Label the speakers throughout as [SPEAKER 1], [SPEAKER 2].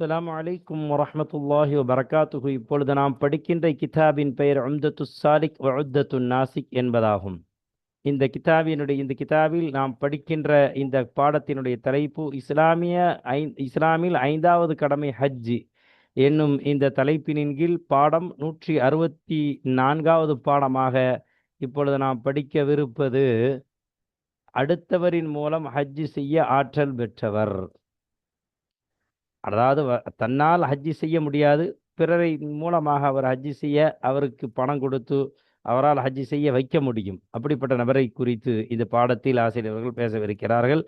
[SPEAKER 1] அஸ்ஸலாமு அலைக்கும் வரமத்துல்லாஹி வபரகாத்துஹு இப்பொழுது நாம் படிக்கின்ற கிதாபின் பெயர் உம்தத்து சாலிக் உத்தத்து நாசிக் என்பதாகும். இந்த கிதாபினுடைய இந்த கிதாபில் நாம் படிக்கின்ற இந்த பாடத்தினுடைய தலைப்பு இஸ்லாமிய ஐ இஸ்லாமில் ஐந்தாவது கடமை ஹஜ்ஜி என்னும் இந்த தலைப்பினின் கீழ் பாடம் நூற்றி அறுபத்தி நான்காவது பாடமாக இப்பொழுது நாம் படிக்கவிருப்பது அடுத்தவரின் மூலம் ஹஜ்ஜி செய்ய ஆற்றல் பெற்றவர். அதாவது வ- தன்னால் ஹஜ்ஜி செய்ய முடியாது. பிறரை மூலமாக அவர் ஹஜ்ஜி செய்ய அவருக்கு பணம் கொடுத்து அவரால் ஹஜ்ஜி செய்ய வைக்க முடியும். அப்படிப்பட்ட நபரை குறித்து இந்த பாடத்தில் ஆசிரியர்கள் பேசவிருக்கிறார்கள்.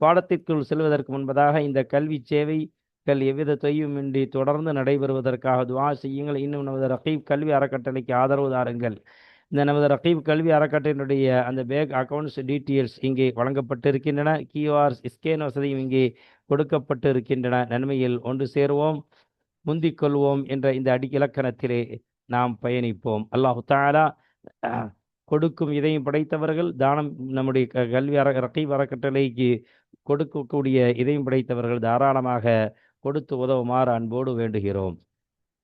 [SPEAKER 1] பாடத்திற்குள் செல்வதற்கு முன்பதாக இந்த கல்வி சேவைகள் எவ்வித தொய்வுமின்றி தொடர்ந்து நடைபெறுவதற்காக துவா செய்யுங்கள். இன்னும் நமது ரகீப் கல்வி அறக்கட்டளைக்கு ஆதரவு தாருங்கள். இந்த நமது ரகீப் கல்வி அறக்கட்டளையினுடைய அந்த பேங்க் அக்கவுண்ட்ஸ் டீட்டெயில்ஸ் இங்கே வழங்கப்பட்டிருக்கின்றன. கியூஆர் ஸ்கேன் வசதியும் இங்கே கொடுக்கப்பட்டு இருக்கின்றன நன்மையில் ஒன்று சேருவோம் முந்திக் கொள்வோம் என்ற இந்த அடி இலக்கணத்திலே நாம் பயணிப்போம். அல்லாஹு தாலா கொடுக்கும் இதையும் படைத்தவர்கள் தானம் நம்முடைய க- கல்வி அற ரகீப் வரக்கட்டளைக்கு கொடுக்கக்கூடிய இதையும் படைத்தவர்கள் தாராளமாக கொடுத்து உதவுமாறு அன்போடு வேண்டுகிறோம்.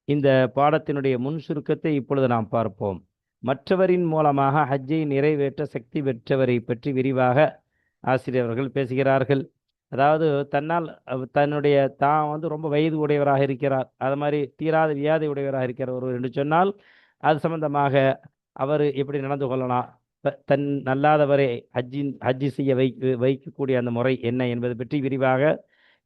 [SPEAKER 1] இந்த பாடத்தினுடைய முன் சுருக்கத்தை இப்பொழுது நாம் பார்ப்போம். மற்றவரின் மூலமாக ஹஜ்ஜை நிறைவேற்ற சக்தி பெற்றவரை பற்றி விரிவாக ஆசிரியர்கள் பேசுகிறார்கள். அதாவது தன்னால் தன்னுடைய தான் வந்து ரொம்ப வயது உடையவராக இருக்கிறார். அது மாதிரி தீராத வியாதி உடையவராக இருக்கிற ஒருவர் என்று சொன்னால் அது சம்பந்தமாக அவர் எப்படி நடந்து கொள்ளலாம்? தன் நல்லாதவரை ஹஜ்ஜின் ஹஜ்ஜி செய்ய வைக்க வைக்கக்கூடிய அந்த முறை என்ன என்பது பற்றி விரிவாக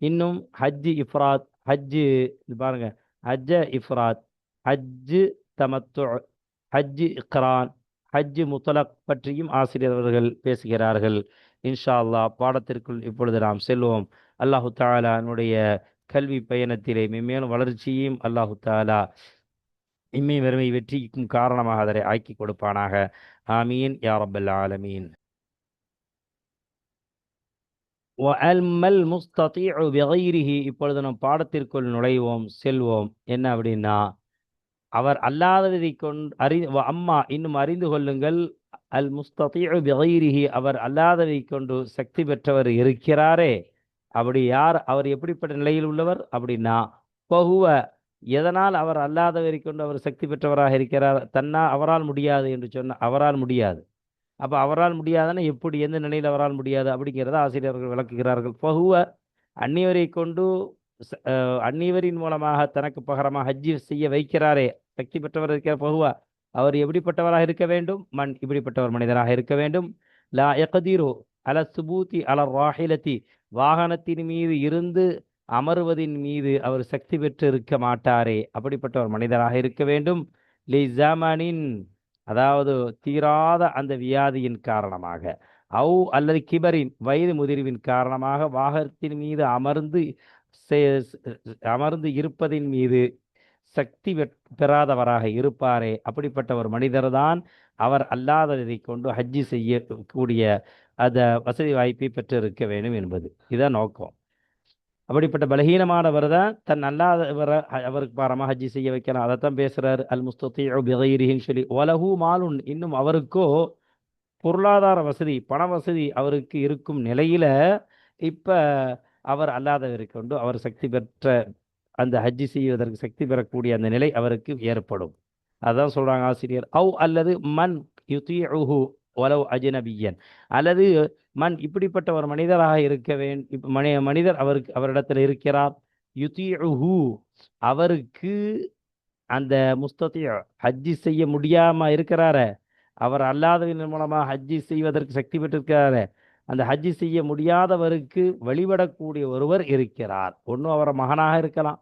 [SPEAKER 1] இன்னும் ஹஜ்ஜி இஃப்ராத் ஹஜ்ஜு இது பாருங்க ஹஜ்ஜ இஃப்ராத் ஹஜ்ஜு தமத்து ஹஜ்ஜு இக்ரான் ஹஜ்ஜு முத்தலக் பற்றியும் ஆசிரியர் அவர்கள் பேசுகிறார்கள். இன்ஷா அல்லாஹ் பாடத்திற்குள் இப்பொழுது நாம் செல்வோம். அல்லாஹு தாலானுடைய கல்வி பயணத்திலே மென்மேலும் வளர்ச்சியும் அல்லாஹு தாலா இம்மை வறுமை வெற்றிக்கும் காரணமாக அதனை ஆக்கி கொடுப்பானாக. ஆமீன். யாரபல் ஆலமீன். இப்பொழுது நம் பாடத்திற்குள் நுழைவோம் செல்வோம். என்ன அப்படின்னா அவர் அல்லாததை கொண்டு அறி வ- அம்மா இன்னும் அறிந்து கொள்ளுங்கள். அல் முஸ்ததீஉ பிகைரிஹி அவர் அல்லாதவை கொண்டு சக்தி பெற்றவர் இருக்கிறாரே அப்படி யார் அவர் எப்படிப்பட்ட நிலையில் உள்ளவர்? அப்படின்னா பகுவ எதனால் அவர் அல்லாதவரை கொண்டு அவர் சக்தி பெற்றவராக இருக்கிறார்? தன்னா அவரால் முடியாது என்று சொன்ன அவரால் முடியாது. அப்போ அவரால் முடியாதுன்னா எப்படி எந்த நிலையில் அவரால் முடியாது? அப்படிங்கிறத ஆசிரியர்கள் விளக்குகிறார்கள். பகுவ அந்நியவரை கொண்டு அந்நியவரின் மூலமாக தனக்கு பகரமாக ஹஜ்ஜி செய்ய வைக்கிறாரே சக்தி பெற்றவர் இருக்கிற பகுவ அவர் எப்படிப்பட்டவராக இருக்க வேண்டும்? மண் இப்படிப்பட்டவர் மனிதராக இருக்க வேண்டும். லா எகதீரோ அல சுபூத்தி அல ராஹிலத்தி வாகனத்தின் மீது இருந்து அமருவதின் மீது அவர் சக்தி பெற்று இருக்க மாட்டாரே. அப்படிப்பட்டவர் மனிதராக இருக்க வேண்டும். லி ஜமனின் அதாவது தீராத அந்த வியாதியின் காரணமாக. அவு அல்லது கிபரின் வயது முதிர்வின் காரணமாக வாகனத்தின் மீது அமர்ந்து செ- அமர்ந்து இருப்பதின் மீது சக்தி பெற்- பெறாதவராக இருப்பாரே. அப்படிப்பட்ட ஒரு மனிதர் தான் அவர் அல்லாததை கொண்டு ஹஜ்ஜி செய்யக்கூடிய அந்த வசதி வாய்ப்பை பெற்றிருக்க வேண்டும் என்பது. இதுதான் நோக்கம். அப்படிப்பட்ட பலகீனமானவர் தான் தன் அல்லாதவரை அவருக்கு பாரமாக ஹஜ்ஜி செய்ய வைக்கலாம். அதைத்தான் பேசுகிறார் அல் முஸ்தீஉ சொல்லி ஒலகு மாலுன். இன்னும் அவருக்கோ பொருளாதார வசதி பண வசதி அவருக்கு இருக்கும் நிலையில் இப்போ அவர் அல்லாதவரை கொண்டு அவர் சக்தி பெற்ற அந்த ஹஜ்ஜி செய்வதற்கு சக்தி பெறக்கூடிய அந்த நிலை அவருக்கு ஏற்படும். அதான் சொல்றாங்க ஆசிரியர். அவ் அல்லது மன் உஹு ஒலவ் அஜினபியன். அல்லது மன் இப்படிப்பட்ட ஒரு மனிதராக இருக்க வேண்டும் மனி மனிதர் அவருக்கு அவரிடத்தில் இருக்கிறார். யுதீஉஹு அவருக்கு அந்த முஸ்ததி ஹஜ்ஜி செய்ய முடியாம இருக்கிறாரு. அவர் அல்லாதவின் மூலமாக ஹஜ்ஜி செய்வதற்கு சக்தி பெற்றிருக்கிறாரே. அந்த ஹஜ்ஜி செய்ய முடியாதவருக்கு வழிபடக்கூடிய ஒருவர் இருக்கிறார். ஒன்றும் அவர் மகனாக இருக்கலாம்.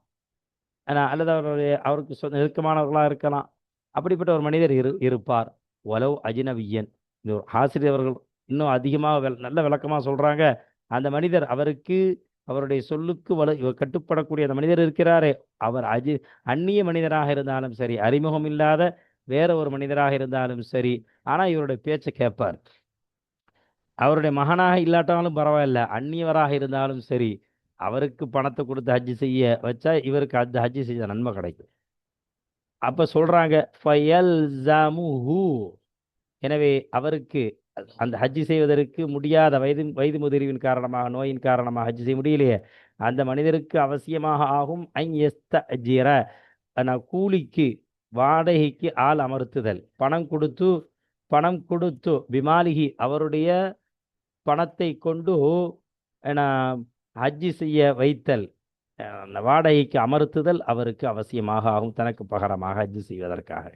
[SPEAKER 1] அல்லது அவருடைய அவருக்கு சொந்த நெருக்கமானவர்களாக இருக்கலாம். அப்படிப்பட்ட ஒரு மனிதர் இரு இருப்பார். ஒலவ் அஜினவியன். இந்த ஒரு ஆசிரியர் இன்னும் அதிகமாக வெ நல்ல விளக்கமாக சொல்றாங்க. அந்த மனிதர் அவருக்கு அவருடைய சொல்லுக்கு வலு கட்டுப்படக்கூடிய அந்த மனிதர் இருக்கிறாரே. அவர் அஜி அந்நிய மனிதராக இருந்தாலும் சரி அறிமுகம் இல்லாத வேற ஒரு மனிதராக இருந்தாலும் சரி ஆனா இவருடைய பேச்சை கேட்பார். அவருடைய மகனாக இல்லாட்டாலும் பரவாயில்ல அந்நியவராக இருந்தாலும் சரி அவருக்கு பணத்தை கொடுத்து ஹஜ்ஜு செய்ய வச்சா இவருக்கு அந்த ஹஜ்ஜு செய்த நன்மை கிடைக்கும். அப்ப சொல்றாங்க ஃபயல்ஸமுஹு எனவே அவருக்கு அந்த ஹஜ்ஜி செய்வதற்கு முடியாத வயது வயது முதிர்வின் காரணமாக நோயின் காரணமாக ஹஜ்ஜி செய்ய முடியலையே. அந்த மனிதருக்கு அவசியமாக ஆகும் ஐன் எஸ்தஜிர கூலிக்கு வாடகைக்கு ஆள் அமர்த்துதல். பணம் கொடுத்து பணம் கொடுத்து பிமாலிகி அவருடைய பணத்தை கொண்டு ஹஜ்ஜி செய்ய வைத்தல் அந்த வாடகைக்கு அமர்த்துதல் அவருக்கு அவசியமாக ஆகும். தனக்கு பகரமாக ஹஜ்ஜு செய்வதற்காக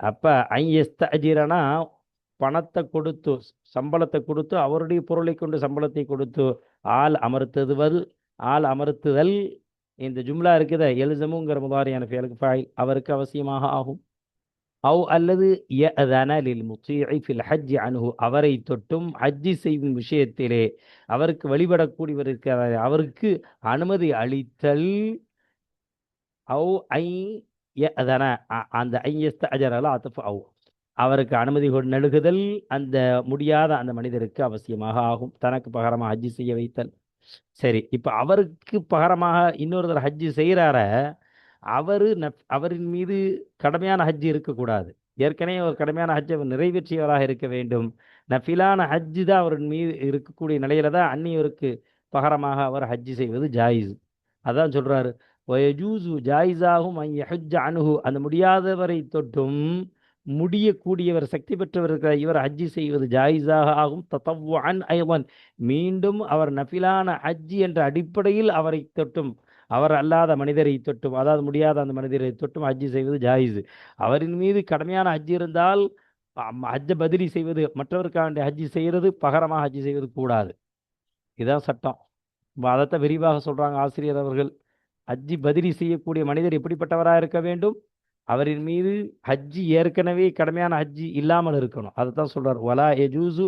[SPEAKER 1] அப்போ ஐஎஸ்தஜிரனா பணத்தை கொடுத்து சம்பளத்தை கொடுத்து அவருடைய பொருளை கொண்டு சம்பளத்தை கொடுத்து ஆள் அமர்த்துதுவல் ஆள் அமர்த்துதல் இந்த ஜும்லா இருக்குத எழுதமுங்கிற முதாரியான ஃபேலுக்கு ஃபாயில் அவருக்கு அவசியமாக ஆகும். அவ் அல்லது ய லில் முத்தீஇ ஃபில் ஹஜ் அன்ஹு அவரை தொட்டும் ஹஜ்ஜி செய்யும் விஷயத்திலே அவருக்கு வழிபடக்கூடியவருக்கு அவருக்கு அனுமதி அளித்தல் அவ் ஐ யஅதன. அ- அந்த ஐயஸ்த அஜரல அத்தஃப் அவ். அவருக்கு அனுமதி கொண்டு நடுகுதல் அந்த முடியாத அந்த மனிதருக்கு அவசியமாக ஆகும். தனக்கு பகரமாக ஹஜ்ஜி செய்ய வைத்தல். சரி இப்போ அவருக்கு பகரமாக இன்னொருத்தர் ஹஜ்ஜி செய்கிறார அவர் அவரின் மீது கடமையான ஹஜ்ஜி இருக்கக்கூடாது. ஏற்கனவே ஒரு கடமையான ஹஜ்ஜை அவர் நிறைவேற்றியவராக இருக்க வேண்டும். நஃபிலான ஹஜ்ஜு தான் அவரின் மீது இருக்கக்கூடிய நிலையில தான் அந்நியவருக்கு பகரமாக அவர் ஹஜ்ஜி செய்வது ஜாயிஸ். அதான் சொல்கிறாரு வயஜூசு ஜாயிஸாகும் ஹஜ்ஜ அணுகு அந்த முடியாதவரை தொட்டும் முடியக்கூடியவர் சக்தி பெற்றவர் இருக்கிற இவர் ஹஜ்ஜி செய்வது ஜாயிஸாக ஆகும். தத்தவ்வான் ஐவன். மீண்டும் அவர் நஃபிலான ஹஜ்ஜி என்ற அடிப்படையில் அவரை தொட்டும் அவர் அல்லாத மனிதரை தொட்டும் அதாவது முடியாத அந்த மனிதரை தொட்டும் ஹஜ்ஜி செய்வது ஜாயிஸு. அவரின் மீது கடமையான ஹஜ்ஜி இருந்தால் அம், ஹஜ்ஜை பதிலி செய்வது மற்றவருக்காண்டி ஹஜ்ஜு செய்கிறது பகரமாக ஹஜ்ஜி செய்வது கூடாது. இதுதான் சட்டம். அதைத்தான் விரிவாக சொல்கிறாங்க ஆசிரியர் அவர்கள். ஹஜ்ஜி பதிலி செய்யக்கூடிய மனிதர் எப்படிப்பட்டவராக இருக்க வேண்டும்? அவரின் மீது ஹஜ்ஜி ஏற்கனவே கடமையான ஹஜ்ஜி இல்லாமல் இருக்கணும். அதை தான் சொல்கிறார் வலா எஜூசு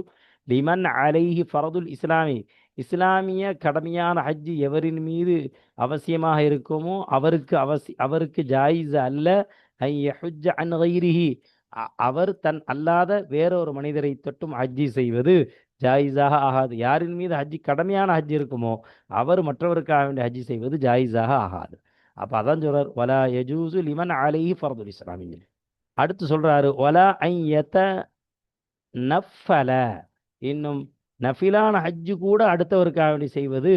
[SPEAKER 1] லிமன் அலைஹி ஃபரதுல் இஸ்லாமி. இஸ்லாமிய கடமையான ஹஜ்ஜி எவரின் மீது அவசியமாக இருக்குமோ அவருக்கு அவசி அவருக்கு ஜாயிஸ் அல்ல. ஐ யஹுஜ்ஜ அ- அவர் தன் அல்லாத வேறொரு மனிதரை தொட்டும் ஹஜ்ஜி செய்வது ஜாயிஸாக ஆகாது. யாரின் மீது ஹஜ்ஜி கடமையான ஹஜ்ஜி இருக்குமோ அவர் மற்றவருக்காக வேண்டிய ஹஜ்ஜி செய்வது ஜாயிஸாக ஆகாது. அப்போ அதான் சொல்றார் ஒலா யஜூசு லிமன் அலி ஃபர்துல் இஸ்லாமின் அடுத்து சொல்றாரு ஒலா ஐ எத்த நஃபல இன்னும் நஃபிலான ஹஜ்ஜு கூட அடுத்தவருக்காக வேண்டி செய்வது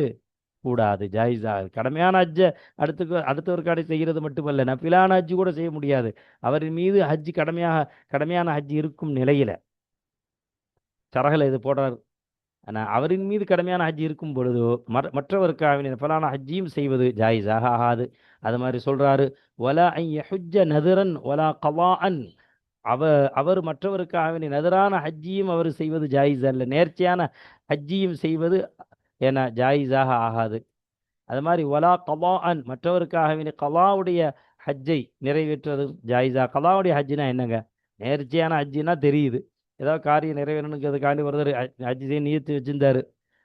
[SPEAKER 1] கூடாது ஜாயிஸா. கடமையான ஹஜ்ஜை அடுத்து அடுத்தவருக்காடி செய்கிறது மட்டுமல்ல நஃபிலான ஹஜ்ஜு கூட செய்ய முடியாது. அவரின் மீது ஹஜ்ஜு கடமையாக கடமையான ஹஜ்ஜு இருக்கும் நிலையில. சரகல இது போடுறார். ஆனால் அவரின் மீது கடமையான ஹஜ் இருக்கும் பொழுது மற மற்றவருக்காக வேண்டிய ஹஜ்ஜியும் செய்வது ஜாயிஸாக ஆகாது. அது மாதிரி சொல்றாரு ஒலா ஐ யஹுஜ்ஜ நதுரன் கவா அன் அவ அவர் மற்றவருக்காக வேண்டிய ஹஜ்ஜியும் அவர் செய்வது ஜாயிஸ் அல்ல. நேர்ச்சியான ஹஜ்ஜியும் செய்வது என ஜாயிஸாக ஆகாது. அது மாதிரி ஒலா கலாஅன் மற்றவருக்காக வேண்டிய கலாவுடைய ஹஜ்ஜை நிறைவேற்றுவதும் ஜாயிஸா? கலாவுடைய ஹஜ்ஜினா என்னங்க? நேர்ச்சியான ஹஜ்ஜினா தெரியுது. ஏதோ காரியம் நிறைவேறணுங்கிறதுக்காண்டி ஒருத்தர் ஹஜ்- ஹஜ் செய்ய நியத்து வச்சிருந்தாரு.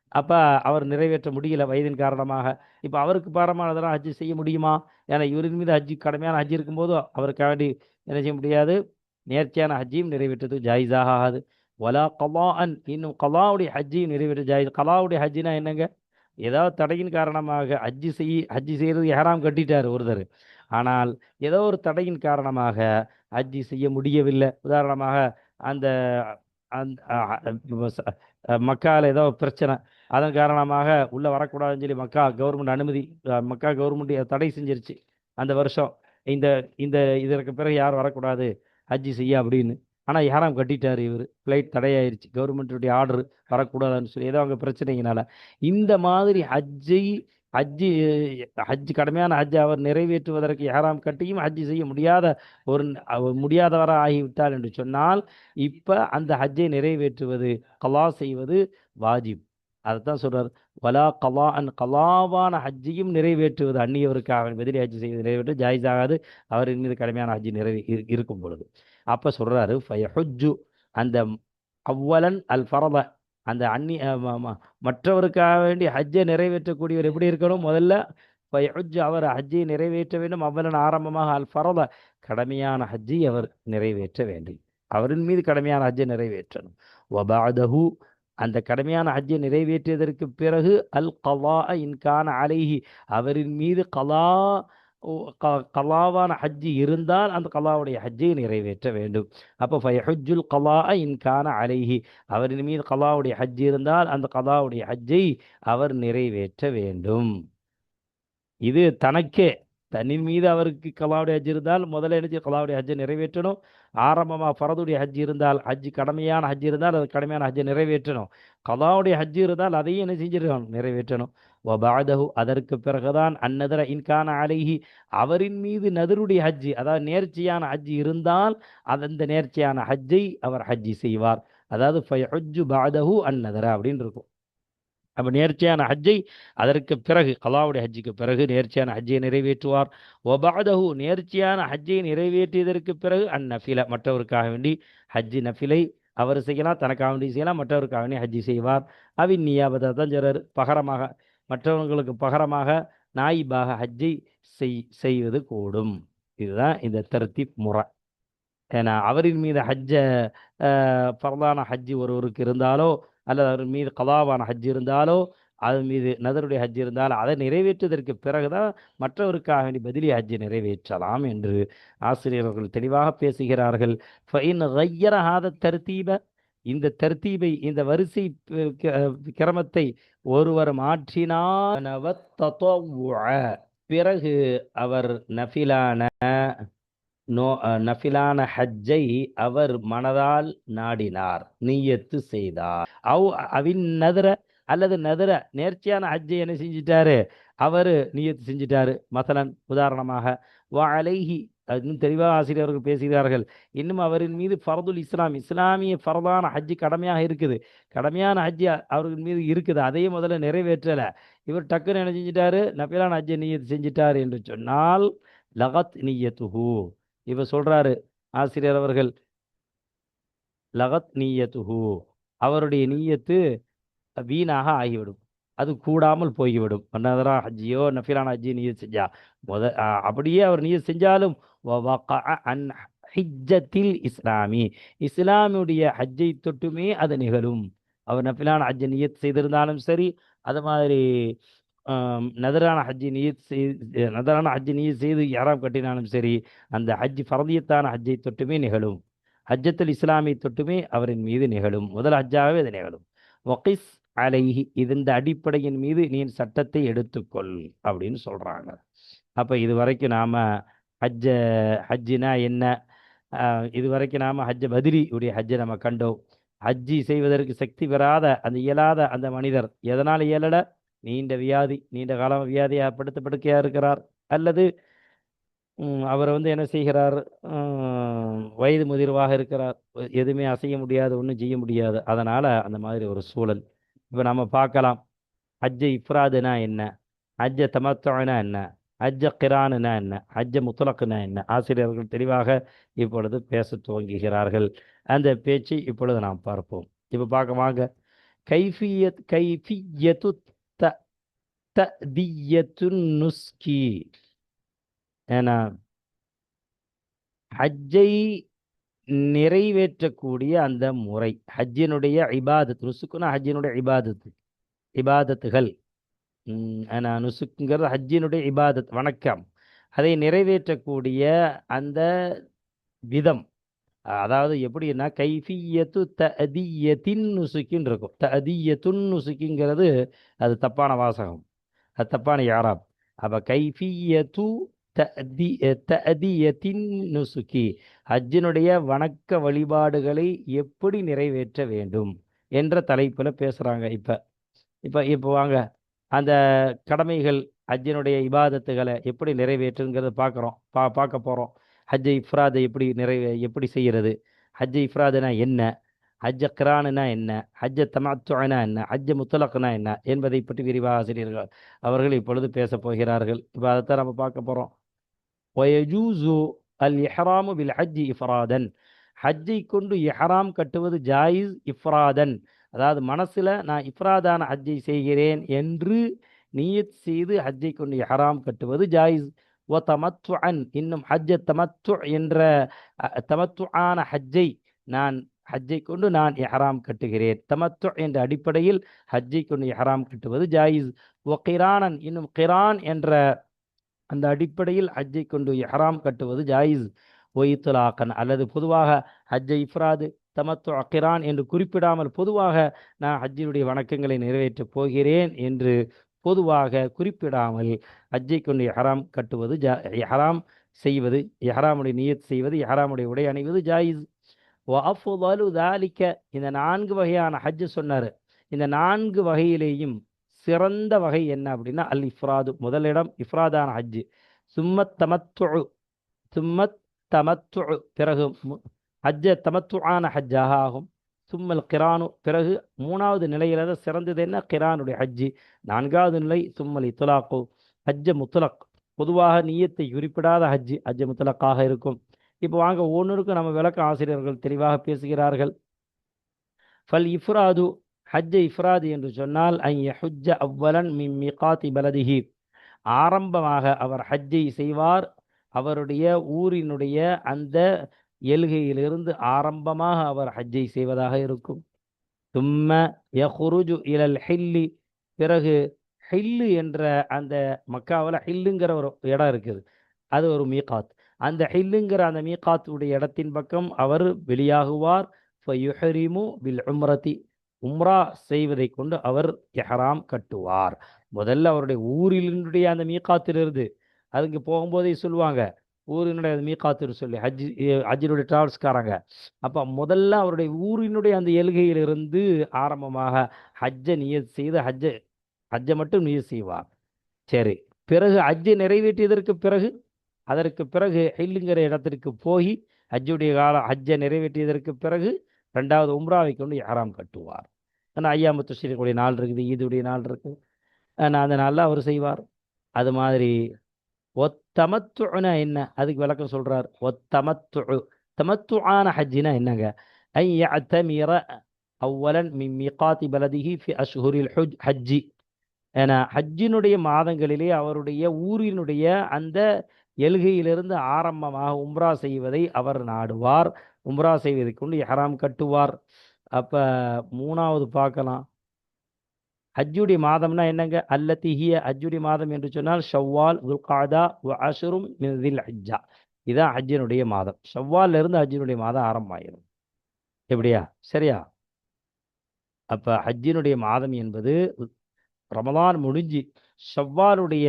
[SPEAKER 1] அப்போ அவர் நிறைவேற்ற முடியல வயதின் காரணமாக. இப்போ அவருக்கு பாரமானதெல்லாம் ஹஜ்ஜி செய்ய முடியுமா? ஏன்னா இவரின் மீது ஹஜ்ஜி கடமையான ஹஜ்ஜி இருக்கும்போது அவருக்காண்டி என்ன செய்ய முடியாது? நேர்ச்சியான ஹஜ்ஜியும் நிறைவேற்றது ஜாயிஸாக ஆகாது. வலா அன் இன்னும் கலாவுடைய ஹஜ்ஜியும் நிறைவேற்ற ஜாயிஸ். கலாவுடைய ஹஜ்ஜினா என்னங்க? ஏதாவது தடையின் காரணமாக ஹஜ்ஜி செய் ஹஜ்ஜி செய்கிறது யாராம் கட்டிட்டார் ஒருத்தர். ஆனால் ஏதோ ஒரு தடையின் காரணமாக ஹஜ்ஜி செய்ய முடியவில்லை. உதாரணமாக அந்த அந்த ஏதோ பிரச்சனை. அதன் காரணமாக உள்ளே வரக்கூடாதுன்னு சொல்லி மக்கா கவர்மெண்ட் அனுமதி மக்கா கவர்மெண்ட் தடை செஞ்சிருச்சு அந்த வருஷம். இந்த இந்த இதற்கு பிறகு யாரும் வரக்கூடாது. ஹஜ்ஜி செய்ய அப்படின்னு. ஆனால் யாராம் கட்டிட்டார் இவர். ஃப்ளைட் தடையாயிருச்சு. கவர்மெண்ட்டுடைய ஆர்டர் வரக்கூடாதுன்னு சொல்லி ஏதோ அவங்க பிரச்சனைங்கனால இந்த மாதிரி ஹஜ்ஜை ஹஜ்ஜி ஹஜ் கடமையான ஹஜ் அவர் நிறைவேற்றுவதற்கு யாராம் கட்டியும் ஹஜ்ஜி செய்ய முடியாத ஒரு முடியாதவராக ஆகிவிட்டார் என்று சொன்னால் இப்போ அந்த ஹஜ்ஜை நிறைவேற்றுவது கலா செய்வது வாஜிப். அதைத்தான் சொல்கிறார் வலா கலா அன் கலாவான ஹஜ்ஜையும் நிறைவேற்றுவது அந்நியவருக்காக. பதிலி ஹஜ்ஜி செய்வது நிறைவேற்று ஜாயிஸ் ஆகாது அவரின் மீது கடமையான ஹஜ்ஜி நிறைவே இருக்கும் பொழுது. அப்போ சொல்கிறாரு ஃபயஹுஜ்ஜு அந்த அவ்வலன் அல் ஃபரத. அந்த அந்நி ம- மற்றவருக்காக வேண்டி ஹஜ்ஜை நிறைவேற்றக்கூடியவர் எப்படி இருக்கணும்? முதல்ல ஃபயஹுஜ் அவர் ஹஜ்ஜை நிறைவேற்ற வேண்டும். அவ்வலன் ஆரம்பமாக அல் ஃபரத. கடமையான ஹஜ்ஜை அவர் நிறைவேற்ற வேண்டும். அவரின் மீது கடமையான ஹஜ்ஜை நிறைவேற்றணும். வபாதஹு அந்த கடமையான ஹஜ்ஜை நிறைவேற்றியதற்கு பிறகு அல் கலா இன்கான அலைஹி அவரின் மீது கலா க- கலாவான ஹஜ்ஜி இருந்தால் அந்த கலாவுடைய ஹஜ்ஜை நிறைவேற்ற வேண்டும். அப்போ ஃபயஹுஜுல் கலா இன்கான அலைஹி அவரின் மீது கலாவுடைய ஹஜ் இருந்தால் அந்த கலாவுடைய ஹஜ்ஜை அவர் நிறைவேற்ற வேண்டும். இது தனக்கே. தன்னின் மீது அவருக்கு கலாவுடைய ஹஜ் இருந்தால் முதல்ல என்ன கலாவுடைய ஹஜ்ஜை நிறைவேற்றணும். ஆரம்பமாக ஃபரதுடைய ஹஜ் இருந்தால் ஹஜ் கடமையான ஹஜ் இருந்தால் அது கடமையான ஹஜ்ஜை நிறைவேற்றணும். கதாவுடைய ஹஜ் இருந்தால் அதையும் என்ன செஞ்சிடணும்? நிறைவேற்றணும். ஒபாதஹு அதற்கு பிறகுதான் அந்நதர இன்கான அலைஹி அவரின் மீது நதருடைய ஹஜ்ஜி அதாவது நேர்ச்சியான ஹஜ்ஜி இருந்தால் அந்த நேர்ச்சியான ஹஜ்ஜை அவர் ஹஜ்ஜி செய்வார். அதாவது ஃபை ஹஜ்ஜு பாதஹு அந்நதர அப்படின்னு இருக்கும். அப்போ நேர்ச்சியான ஹஜ்ஜை அதற்கு பிறகு கலாவுடைய ஹஜ்ஜுக்கு பிறகு நேர்ச்சியான ஹஜ்ஜை நிறைவேற்றுவார். ஒபாதஹு நேர்ச்சியான ஹஜ்ஜை நிறைவேற்றியதற்கு பிறகு அந்நஃபில மற்றவருக்காக வேண்டி ஹஜ்ஜி நஃபிலை அவர் செய்யலாம் தனக்காக வேண்டி செய்யலாம் மற்றவருக்காக வேண்டி ஹஜ்ஜி செய்வார். அவின் நியாபத்தை தான் சொல்றாரு பகரமாக மற்றவங்களுக்கு பகரமாக நாயிபாக ஹஜ்ஜை செய் செய்வது கூடும். இதுதான் இந்த தர்த்தீப் முறை. ஏன்னா அவரின் மீது ஹஜ்ஜ பரதான ஹஜ்ஜி ஒருவருக்கு இருந்தாலோ அல்லது அவர் மீது கதாவான ஹஜ் இருந்தாலோ அது மீது நதருடைய ஹஜ் இருந்தாலும் அதை நிறைவேற்றுவதற்கு பிறகுதான் மற்றவருக்காக வேண்டி பதிலி ஹஜ்ஜை நிறைவேற்றலாம் என்று ஆசிரியர்கள் தெளிவாக பேசுகிறார்கள். ஃபைன் ஹாத தர்த்தீப இந்த தர்த்தீபை இந்த வரிசை கிரமத்தை ஒருவர் மாற்றினால் பிறகு அவர் நஃபிலான நோ அஹ், நஃபிலான ஹஜ்ஜை அவர் மனதால் நாடினார். நீயத்து செய்தார். அவ் அவின் நதுர அல்லது நதிர நேர்ச்சியான ஹஜ்ஜை என்ன செஞ்சிட்டாரு? அவர் நீயத்து செஞ்சிட்டாரு. மசலன் உதாரணமாக வா அலைஹி இன்னும் தெளிவாக ஆசிரியர்கள் பேசுகிறார்கள். இன்னும் அவரின் மீது ஃபர்துல் இஸ்லாம் இஸ்லாமிய ஃபர்தான ஹஜ்ஜு கடமையாக இருக்குது. கடமையான ஹஜ்ஜு அவர்கள் மீது இருக்குது. அதையும் முதல்ல நிறைவேற்றலை. இவர் டக்குன்னு என்ன செஞ்சிட்டாரு? நபிலான ஹஜ்ஜை நீயத்து செஞ்சிட்டார் என்று சொன்னால் லகத் நியத்துஹு. இவர் சொல்றாரு ஆசிரியர் அவர்கள் லகத் நீயத்துஹு. அவருடைய நீயத்து வீணாக ஆகிவிடும். அது கூடாமல் போய்விடும். நதரா ஹஜ்ஜியோ நஃபிலான ஹஜ்ஜி நீயத் செஞ்சா. முத அப்படியே அவர் நீயத் செஞ்சாலும் ஹிஜ்ஜத்தில் இஸ்லாமி. இஸ்லாமுடைய ஹஜ்ஜை தொட்டுமே அது நிகழும். அவர் நஃபிலான ஹஜ்ஜை நீயத் செய்திருந்தாலும் சரி அது மாதிரி நதரான ஹஜ்ஜி நீயத் செய்து நதரான ஹஜ்ஜி நீயத் செய்து யாராம் கட்டினாலும் சரி அந்த ஹஜ் ஃபரதியத்தான ஹஜ்ஜை தொட்டுமே நிகழும். ஹஜ்ஜத்துல் இஸ்லாமை தொட்டுமே அவரின் மீது நிகழும். முதல் ஹஜ்ஜாகவே அது நிகழும். ஒகிஸ் அலைஹி இது இந்த அடிப்படையின் மீது நீ சட்டத்தை எடுத்துக்கொள் அப்படின்னு சொல்கிறாங்க அப்போ இது வரைக்கும் நாம் ஹஜ்ஜ ஹஜ்ஜினா என்ன? இது வரைக்கும் நாம் ஹஜ்ஜ பதிரி உடைய ஹஜ்ஜை நம்ம கண்டோம். ஹஜ்ஜி செய்வதற்கு சக்தி பெறாத அந்த இயலாத அந்த மனிதர் எதனால் இயலலை? நீண்ட வியாதி நீண்ட காலம் வியாதியாக படுத்த படுக்கையாக இருக்கிறார். அல்லது அவர் வந்து என்ன செய்கிறார்? வயது முதிர்வாக இருக்கிறார். எதுவுமே அசைய முடியாது ஒன்றும் செய்ய முடியாது. அதனால் அந்த மாதிரி ஒரு சூழல். இப்போ நம்ம பார்க்கலாம். அஜ்ஜ இஃப்ராதுனா என்ன? அஜ்ஜ தமத்துனா என்ன? அஜ்ஜ கிரானுனா என்ன? அஜ்ஜ முத்தலக்குனா என்ன? ஆசிரியர்கள் தெளிவாக இப்பொழுது பேச துவங்குகிறார்கள். அந்த பேச்சு இப்பொழுது நாம் பார்ப்போம். இப்போ பார்க்க வாங்க. கைஃபியத் கைஃபியத்து த ததியத்து நுஸ்கி. ஏன்னா ஹஜ்ஜை நிறைவேற்றக்கூடிய அந்த முறை ஹஜ்ஜினுடைய இபாதத் நுசுக்குனா ஹஜ்ஜினுடைய இபாதத்து இபாதத்துகள். ம், ஆனா நுசுக்குங்கிறது ஹஜ்ஜினுடைய இபாதத் வணக்கம். அதை நிறைவேற்றக்கூடிய அந்த விதம் அதாவது எப்படின்னா கைஃபியத்து தஅதியத்தின் நுசுக்கின்னு இருக்கும். த அதியத்துன் நுசுக்கிங்கிறது அது தப்பான வாசகம். அது தப்பான யாராப் அப்போ கைஃபியத்து தஅதி நுசுக்கி ஹஜ்ஜினுடைய வணக்க வழிபாடுகளை எப்படி நிறைவேற்ற வேண்டும் என்ற தலைப்பில் பேசுகிறாங்க இப்போ. இப்போ இப்போ வாங்க. அந்த கடமைகள் ஹஜ்ஜினுடைய இபாதத்துகளை எப்படி நிறைவேற்றுங்கிறத பார்க்குறோம் பா பார்க்க போகிறோம் ஹஜ்ஜை இஃப்ராதை எப்படி நிறைவே எப்படி செய்கிறது ஹஜ்ஜை இஃப்ராதுனா என்ன? ஹஜ்ஜ கிரானுனா என்ன? ஹஜ்ஜ தமாத்துனா என்ன? ஹஜ்ஜ முத்தலக்குனா என்ன? என்பதை பற்றி விரிவாக ஆசிரியர்கள் அவர்கள் இப்பொழுது பேசப் போகிறார்கள். இப்போ அதைத்தான் நம்ம பார்க்க போகிறோம் ஒயஜூசு அல் இஹ்ராமு பில் ஹஜ்ஜி இஃப்ராதன். ஹஜ்ஜை கொண்டு இஹ்ராம் கட்டுவது ஜாயிஸ் இஃப்ராதன். அதாவது மனசில் நான் இஃப்ராதான ஹஜ்ஜை செய்கிறேன் என்று நீயத் செய்து ஹஜ்ஜை கொண்டு இஹ்ராம் கட்டுவது ஜாயிஸ் ஒ தமத்துஅன் இன்னும் ஹஜ்ஜ தமத்து என்ற அஹ், தமத்துஆன ஹஜ்ஜை நான் ஹஜ்ஜை கொண்டு நான் எஹராம் கட்டுகிறேன். தமத்து என்ற அடிப்படையில் ஹஜ்ஜை கொண்டு எஹராம் கட்டுவது ஜாயிஸ். ஒ கிரானன் இன்னும் கிரான் என்ற அந்த அடிப்படையில் ஹஜ்ஜை கொண்டு எஹராம் கட்டுவது ஜாயிஸ். ஒய்த்துலாக்கன் அல்லது பொதுவாக ஹஜ்ஜை இஃப்ராது தமத்து அக்கிரான் என்று குறிப்பிடாமல் பொதுவாக நான் ஹஜ்ஜினுடைய வணக்கங்களை நிறைவேற்றப் போகிறேன் என்று பொதுவாக குறிப்பிடாமல் அஜ்ஜை கொண்டு இஹ்ராம் கட்டுவது ஜா இஹ்ராம் செய்வது இஹ்ராமுடைய நியத் செய்வது இஹ்ராமுடைய உடை அணிவது ஜாயிஸ். வஅஃதலு தாலிக்க இந்த நான்கு வகையான ஹஜ் சொன்னார். இந்த நான்கு வகையிலேயும் சிறந்த வகை என்ன அப்படின்னா அல் இஃப்ராது முதலிடம் இஃப்ராதான ஹஜ்ஜு. சும்மத் தமத்து சும்மத் தமத்து பிறகு ஹஜ்ஜ தமத்துவான ஹஜ்ஜாக ஆகும். சும்மல் கிரானு பிறகு மூணாவது நிலையில சிறந்தது என்ன? கிரானுடைய ஹஜ்ஜி. நான்காவது நிலை சும்மல் இத்துலாக்கு. ஹஜ்ஜ முத்துலக். பொதுவாக நீயத்தை குறிப்பிடாத ஹஜ்ஜி ஹஜ்ஜ முத்துலக்காக இருக்கும். இப்போ வாங்க ஒவ்வொன்றுக்கும் நம்ம விளக்க ஆசிரியர்கள் தெளிவாக பேசுகிறார்கள். ஃபல் இஃப்ராது ஹஜ்ஜ இஃப்ராது என்று சொன்னால் ஐ ஹுஜ்ஜ அவ்வலன் மிம் மிகாத்தி பலதிஹி. ஆரம்பமாக அவர் ஹஜ்ஜை செய்வார். அவருடைய ஊரினுடைய அந்த எல்கையிலிருந்து ஆரம்பமாக அவர் ஹஜ்ஜை செய்வதாக இருக்கும். தும்ம யஹுருஜு இலல் ஹில்லி பிறகு ஹில்லு என்ற அந்த மக்காவில் ஹில்லுங்கிற ஒரு இடம் இருக்குது. அது ஒரு மீகாத். அந்த ஹில்லுங்கிற அந்த மீகாத்துடைய இடத்தின் பக்கம் அவர் வெளியாகுவார். ஃபயுஹரிமு பில் உம்ரதி உம்ரா செய்வதை கொண்டு அவர் எஹராம் கட்டுவார். முதல்ல அவருடைய ஊரினுடைய அந்த மீகாத்திலிருந்து அதுக்கு போகும்போதே சொல்லுவாங்க ஊரினுடைய அந்த சொல்லி ஹஜ் ஹஜ்ஜினுடைய டிராவல்ஸ்காரங்க. அப்போ முதல்ல அவருடைய ஊரினுடைய அந்த எல்கையிலிருந்து ஆரம்பமாக ஹஜ்ஜை நியத் செய்து ஹஜ்ஜை ஹஜ்ஜை மட்டும் நியத் செய்வார். சரி பிறகு ஹஜ்ஜை நிறைவேற்றியதற்கு பிறகு அதற்கு பிறகு ஹில்லுங்கிற இடத்திற்கு போய் ஹஜ்ஜுடைய காலம் ஹஜ்ஜை நிறைவேற்றியதற்கு பிறகு ரெண்டாவது உம்ராவை கொண்டு யாராம் கட்டுவார். ஏன்னா ஐயாமத்து ஸ்ரீக்குடைய நாள் இருக்குது ஈதுடைய நாள் இருக்குது. ஆனால் அந்த நாளில் அவர் செய்வார். அது மாதிரி ஒத்தமத்துனா என்ன? அதுக்கு விளக்கம் சொல்றார். ஒத்தமத்து தமத்துஆன ஹஜ்ஜினா என்னங்க? ஐ யஅ்தமிர அவ்வலன் மி மிகாத்தி பலதிஹி ஃபி அஷ்ஹுரில் ஹுஜ் ஹஜ்ஜி. ஏன்னா ஹஜ்ஜினுடைய மாதங்களிலே அவருடைய ஊரினுடைய அந்த எல்கையிலிருந்து ஆரம்பமாக உம்ரா செய்வதை அவர் நாடுவார். உம்ரா செய்வதை கொண்டு இஹ்ராம் கட்டுவார். அப்போ மூணாவது பார்க்கலாம். ஹஜ்ஜுடைய மாதம்னா என்னங்க? அல்லத்தி ஹிய ஹஜ்ஜுடைய மாதம் என்று சொன்னால் ஷவ்வால் உல்காதா அஷுரும் மிதில் ஹஜ்ஜா இதான் ஹஜ்ஜினுடைய மாதம். ஷவ்வால்ல இருந்து ஹஜ்ஜினுடைய மாதம் ஆரம்பமாயிரும். எப்படியா? சரியா? அப்ப ஹஜ்ஜினுடைய மாதம் என்பது ரமதான் முடிஞ்சு ஷவ்வாலுடைய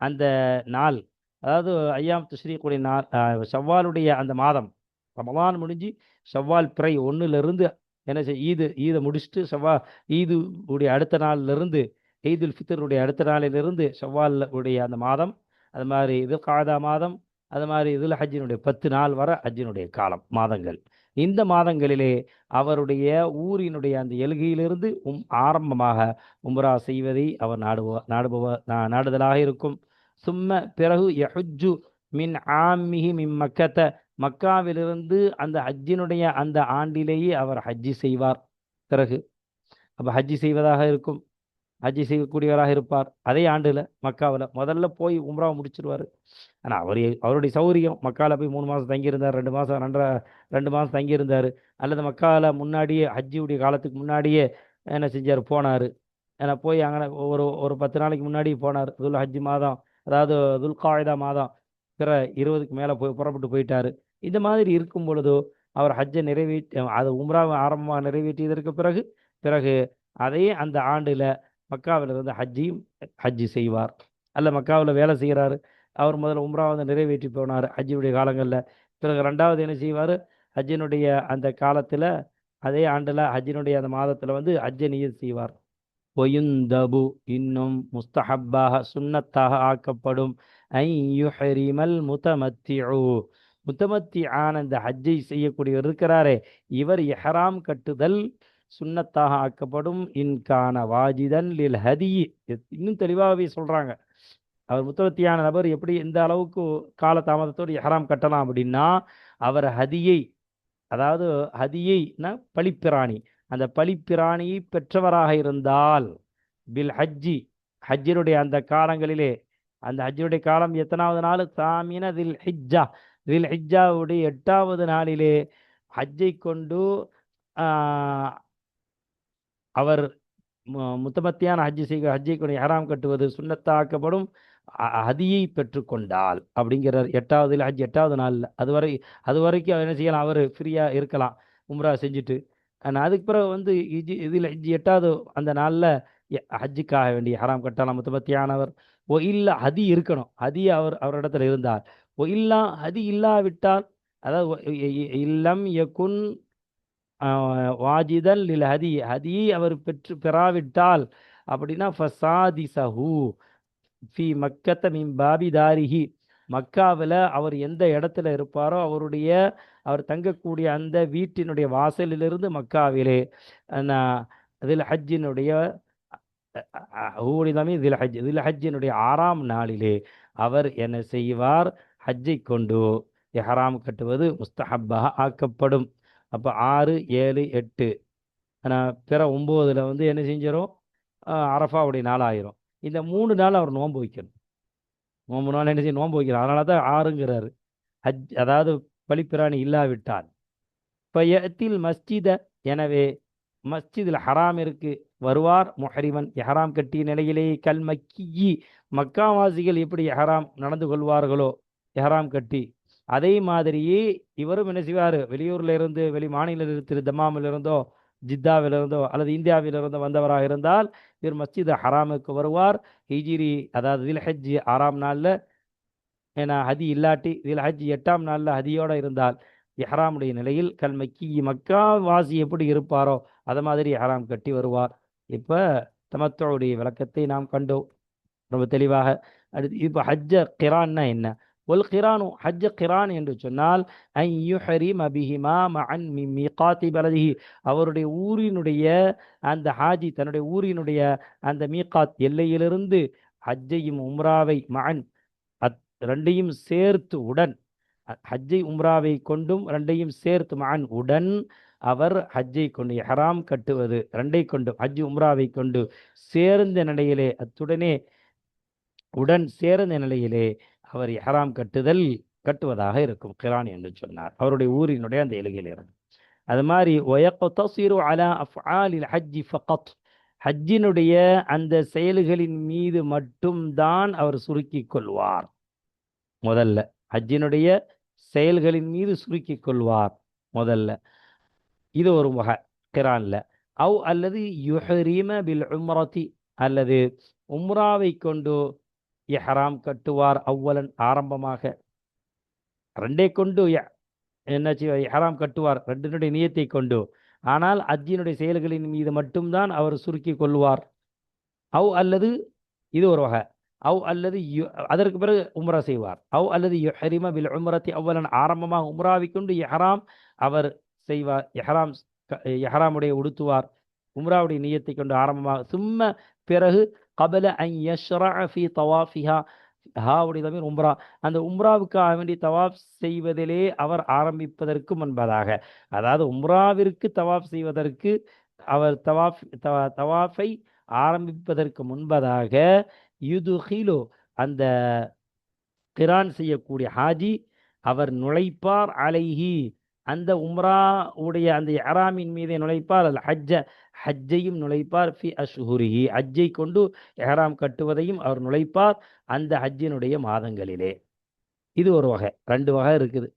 [SPEAKER 1] அந்த நாள் அதாவது ஐயாம் தஸ்ரீக்குடைய நாள் செவ்வாலுடைய ஷவ்வாலுடைய அந்த மாதம் ரமதான் முடிஞ்சு ஷவ்வால் பிறை ஒன்றுலேருந்து என்ன செய் ஈது ஈதை முடிச்சுட்டு செவ்வா ஈது உடைய அடுத்த நாளிலிருந்து ஈதுல் ஃபித்தருடைய அடுத்த நாளிலிருந்து ஷவ்வால் உடைய அந்த மாதம் அது மாதிரி இது காதா மாதம் அது மாதிரி இதில் ஹஜ்ஜினுடைய பத்து நாள் வர ஹஜ்ஜினுடைய காலம் மாதங்கள். இந்த மாதங்களிலே அவருடைய ஊரினுடைய அந்த எழுகையிலிருந்து உம் ஆரம்பமாக உம்ரா செய்வதை அவர் நாடுவ நாடுபவ நா- நாடுதலாக இருக்கும். சும்ம பிறகு யஹுஜு மின் ஆமிஹி மின் மக்கத்த மக்காவிலிருந்து அந்த ஹஜ்ஜினுடைய அந்த ஆண்டிலேயே அவர் ஹஜ்ஜி செய்வார். பிறகு அப்போ ஹஜ்ஜி செய்வதாக இருக்கும். ஹஜ்ஜி செய்யக்கூடியவராக இருப்பார். அதே ஆண்டில் மக்காவில் முதல்ல போய் உம்ரா முடிச்சிருவார். ஆனால் அவர் அவருடைய சௌரியம் மக்காவில் போய் மூணு மாதம் தங்கியிருந்தார் ரெண்டு மாதம் ரெண்டரை ரெண்டு மாதம் தங்கியிருந்தார். அல்லது மக்காவில் முன்னாடியே ஹஜ்ஜியுடைய காலத்துக்கு முன்னாடியே என்ன செஞ்சார்? போனார். ஏன்னா போய் அங்கே ஒரு ஒரு பத்து நாளைக்கு முன்னாடி போனார். துல் ஹஜ்ஜி மாதம் அதாவது துல்காயுதா மாதம் பிற இருபதுக்கு மேலே போய் புறப்பட்டு போயிட்டார். இந்த மாதிரி இருக்கும் பொழுதோ அவர் ஹஜ்ஜை நிறைவேற்றி அது உம்ராவை ஆரம்பமாக நிறைவேற்றியதற்கு பிறகு பிறகு அதே அந்த ஆண்டில் மக்காவில் இருந்து ஹஜ்ஜியும் ஹஜ்ஜி செய்வார். அல்ல மக்காவில் வேலை செய்கிறாரு அவர் முதல்ல உம்ரா வந்து நிறைவேற்றி போனார் ஹஜ்ஜியுடைய காலங்களில். பிறகு ரெண்டாவது என்ன செய்வார்? ஹஜ்ஜினுடைய அந்த காலத்தில் அதே ஆண்டில் ஹஜ்ஜினுடைய அந்த மாதத்தில் வந்து ஹஜ்ஜை நியத் செய்வார். ஒயுந்தபு இன்னும் முஸ்தஹப்பாக சுன்னத்தாக ஆக்கப்படும் ஐ யுஹரிமல் முத்தமத்திஉ முத்தமத்தி ஆன இந்த ஹஜ்ஜை செய்யக்கூடியவர் இருக்கிறாரே இவர் எஹராம் கட்டுதல் சுண்ணத்தாக ஆக்கப்படும். இன்கான வாஜிதன் லில் ஹதி. இன்னும் தெளிவாகவே சொல்கிறாங்க அவர் முத்தமத்தியான நபர் எப்படி எந்த அளவுக்கு கால தாமதத்தோடு எஹராம் கட்டலாம் அப்படின்னா அவர் ஹதியை அதாவது ஹதியைனா பழிப்பிராணி. அந்த பழிப்பிராணியை பெற்றவராக இருந்தால் பில் ஹஜ்ஜி ஹஜ்ஜினுடைய அந்த காலங்களிலே அந்த ஹஜ்ஜினுடைய காலம் எத்தனாவது நாள்? சாமின தில் ஹிஜ்ஜா தில் ஹிஜாவுடைய எட்டாவது நாளிலே ஹஜ்ஜை கொண்டு அவர் முத்தமத்தியான ஹஜ்ஜி செய்க ஹஜ்ஜை கொண்டு ஹராம் கட்டுவது சுண்ணத்தாக்கப்படும் அ- ஹதியை பெற்றுக்கொண்டால் அப்படிங்கிறார். எட்டாவது ஹஜ் எட்டாவது நாளில். அது வரை அது வரைக்கும் அவர் என்ன செய்யலாம்? அவர் ஃப்ரீயாக இருக்கலாம் உம்ரா செஞ்சுட்டு. ஆனால் அதுக்கு பிறகு வந்து இஜி இதில் ஹஜ் எட்டாவது அந்த நாளில் ஹஜ்ஜுக்காக வேண்டிய ஹராம் கட்டலாம் முத்தமத்தியானவர். ஓ இல்லை ஹதி இருக்கணும். ஹதி அவர் அவரிடத்துல இருந்தால் ஓ இல்லா ஹதி இல்லாவிட்டால் அதாவது இல்லம் யகுன் வாஜிதல் லில் ஹதி ஹதியை அவர் பெற்று பெறாவிட்டால் அப்படின்னா ஃபசாதி சஹூ ஃபி மக்கத்த மின் பாபி தாரிஹி மக்காவில் அவர் எந்த இடத்துல இருப்பாரோ அவருடைய அவர் தங்கக்கூடிய அந்த வீட்டினுடைய வாசலிலிருந்து மக்காவிலே அதில் ஹஜ்ஜினுடைய ஊரிதமே தில் ஹஜ் இதில் ஹஜ்ஜினுடைய ஆறாம் நாளிலே அவர் என்ன செய்வார்? ஹஜ்ஜை கொண்டு எஹராம் கட்டுவது முஸ்தஹப்பாக ஆக்கப்படும். அப்போ ஆறு ஏழு எட்டு. ஆனால் பிற ஒம்போதில் வந்து என்ன செஞ்சிடும் அரஃபாவுடைய நாளாயிரும். இந்த மூணு நாள் அவர் நோன்பு வைக்கணும். நோம்பு நாள் என்ன செய்ய நோன்பு வைக்கிறார். அதனால தான் ஆறுங்கிறாரு. ஹஜ் அதாவது பலிப்பிராணி இல்லாவிட்டால். ஃபயத்தில் மஸ்ஜித எனவே மஸ்ஜிதில் ஹராம் இருக்கு. வருவார் முஹரிமன். எஹராம் கட்டிய நிலையிலே கல் மக்கி மக்காவாசிகள் எப்படி எஹராம் நடந்து கொள்வார்களோ? எஹராம் கட்டி. அதே மாதிரியே இவரும் என்ன செய்வார்? வெளியூர்ல இருந்து வெளி மாநிலத்தில் திரு தமாமிலிருந்தோ ஜித்தாவிலிருந்தோ அல்லது இந்தியாவிலிருந்தோ வந்தவராக இருந்தால் இவர் மஸ்ஜித் ஹராமுக்கு வருவார். ஹிஜிரி அதாவது தில் ஹஜ் ஆறாம் நாளில் ஏன்னா ஹதி இல்லாட்டி இதில் ஹஜ் எட்டாம் நாளில் ஹதியோடு இருந்தால் இஹ்ராமுடைய நிலையில் கல் மக்கி மக்கா வாசி எப்படி இருப்பாரோ அதை மாதிரி எஹராம் கட்டி வருவார். இப்போ தமத்தோடைய விளக்கத்தை நாம் கண்டோம். ரொம்ப தெளிவாக. அடுத்து இப்போ ஹஜ்ஜ கிரான்னா என்ன? ஒல் கிரானு ஹஜ் கிரான் என்று சொன்னால் ஐ யுஹரிம் அபிஹிமா மஅன் மி மீகாத்தி பலதிஹி அவருடைய ஊரினுடைய அந்த ஹாஜி தன்னுடைய ஊரினுடைய அந்த மீகாத் எல்லையிலிருந்து ஹஜ்ஜையும் உம்ராவை மகன் அத் ரெண்டையும் சேர்த்து உடன் அ- ஹஜ்ஜை உம்ராவை கொண்டும் ரெண்டையும் சேர்த்து மகன் உடன் அவர் ஹஜ்ஜை கொண்டு ஹராம் கட்டுவது ரெண்டை கொண்டு ஹஜ் உம்ராவை கொண்டு சேர்ந்த நிலையிலே அத்துடனே உடன் சேர்ந்த நிலையிலே அவர் இஹ்ராம் கட்டுதல் கட்டுவதாக இருக்கும் கிரான் என்று சொன்னார். அவருடைய ஊரினுடைய அந்த எலுகையில் இருந்து அது மாதிரி ஒயக்கொத்தசிரு அலா அஃஆலில் ஹஜ்ஜி ஃபகத். ஹஜ்ஜினுடைய அந்த செயல்களின் மீது மட்டும்தான் அவர் சுருக்கி கொள்வார். முதல்ல ஹஜ்ஜினுடைய செயல்களின் மீது சுருக்கி கொள்வார் முதல்ல. இது ஒரு வகை கிரான்ல. அவ் அல்லது யுஹரீம பில் உம்ரதி அல்லது உம்ராவை கொண்டு இஹராம் கட்டுவார் அவ்வலன் ஆரம்பமாக. ரெண்டே கொண்டு ய- என்னாச்சு இஹராம் கட்டுவார். ரெண்டினுடைய நியத்தை கொண்டு. ஆனால் அஜ்ஜினுடைய செயல்களின் மீது மட்டும்தான் அவர் சுருக்கி கொள்வார். அவ் அல்லது இது ஒரு வகை. அவ் அல்லது யு- அதற்கு பிறகு உம்ரா செய்வார். அவ் அல்லது யுஹரிம பில் உம்ரத்தி அவ்வலன் ஆரம்பமாக உம்ராவை கொண்டு யஹராம் அவர் செய்வார். யஹராம் க- உடுத்துவார். உம்ராவுடைய நீயத்தை கொண்டு ஆரம்பமாக. சும்ம பிறகு கபல அன் யஷ்ரஅ ஃபி தவாஃபிஹா ஹாவுடைய தமீர் உம்ரா அந்த உம்ராவுக்காக வேண்டி தவாப் செய்வதிலே அவர் ஆரம்பிப்பதற்கு முன்பதாக. அதாவது உம்ராவிற்கு தவாப் செய்வதற்கு அவர் தவாஃப் தவா- தவாஃபை ஆரம்பிப்பதற்கு முன்பதாக யுதுஹிலு அந்த கிரான் செய்யக்கூடிய ஹாஜி அவர் நுழைப்பார் அலைஹி. அந்த உம்ரா உடைய அந்த இஹ்ராமின் மீதே நுழைப்பார் அல் ஹஜ்ஜ ஹஜ்ஜையும் நுழைப்பார் ஃபி அஷ்ஹுரிஹி. ஹஜ்ஜை கொண்டு எஹராம் கட்டுவதையும் அவர் நுழைப்பார் அந்த ஹஜ்ஜினுடைய மாதங்களிலே. இது ஒரு வகை. ரெண்டு வகை இருக்குது.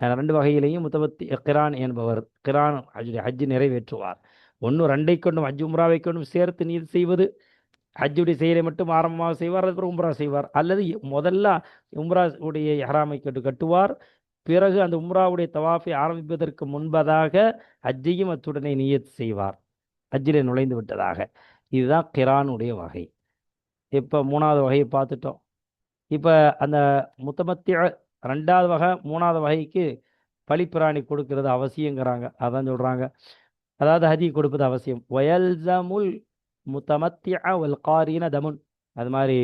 [SPEAKER 1] ரெண்டு வகையிலையும் முத்தபத்தி கிரான் என்பவர் கிரான் ஹஜ் ஹஜ் நிறைவேற்றுவார். ஒன்று ரெண்டை கொண்டும் ஹஜ் உம்ராவை கொண்டும் சேர்த்து நீர் செய்வது ஹஜ்ஜுடைய செயலை மட்டும் ஆரம்பமாக செய்வார் அதுக்கப்புறம் உம்ரா செய்வார். அல்லது முதல்ல உம்ரா உடைய ஹராமை கட்டு கட்டுவார் பிறகு அந்த உம்ராவுடைய தவாஃபை ஆரம்பிப்பதற்கு முன்பதாக அஜ்ஜையும் அத்துடனே நியத் செய்வார். அஜ்ஜிலே நுழைந்து விட்டதாக. இதுதான் கிரானுடைய வகை. இப்போ மூணாவது வகையை பார்த்துட்டோம். இப்போ அந்த முத்தமத்திய ரெண்டாவது வகை மூணாவது வகைக்கு பழிப்பிராணி கொடுக்கறது அவசியங்கிறாங்க. அதான் சொல்கிறாங்க அதாவது ஹதி கொடுப்பது அவசியம். வயல்சமுல் முத்தமத்திய வல் தமுன். அது மாதிரி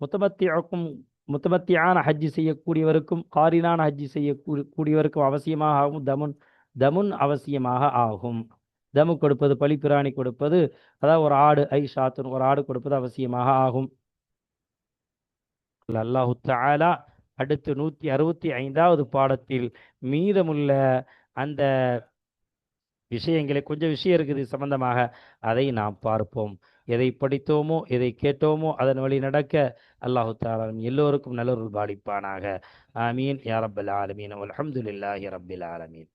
[SPEAKER 1] முத்தமத்தியக்கும் முத்தமத்தியான ஹஜ்ஜி செய்யக்கூடியவருக்கும் காரினான ஹஜ்ஜி செய்யக்கூடிய கூடியவருக்கும் அவசியமாக ஆகும் தமுன் தமுன் அவசியமாக ஆகும். தமு கொடுப்பது பலிப்பிராணி கொடுப்பது அதாவது ஒரு ஆடு ஐ ஷாத்துன் ஒரு ஆடு கொடுப்பது அவசியமாக ஆகும். அல்லாஹு தாலா அடுத்து நூற்றி அறுபத்தி ஐந்தாவது பாடத்தில் மீதமுள்ள அந்த விஷயங்களை கொஞ்சம் விஷயம் இருக்குது சம்பந்தமாக அதை நாம் பார்ப்போம். எதை படித்தோமோ எதை கேட்டோமோ அதன் வழி நடக்க அல்லாஹு தாலா எல்லோருக்கும் நல்லொருள் பாலிப்பானாக. ஆமீன். யாரப்பல் ஆலமீன். அலமதுல்லாஹி ரப்பில் ஆலமீன்.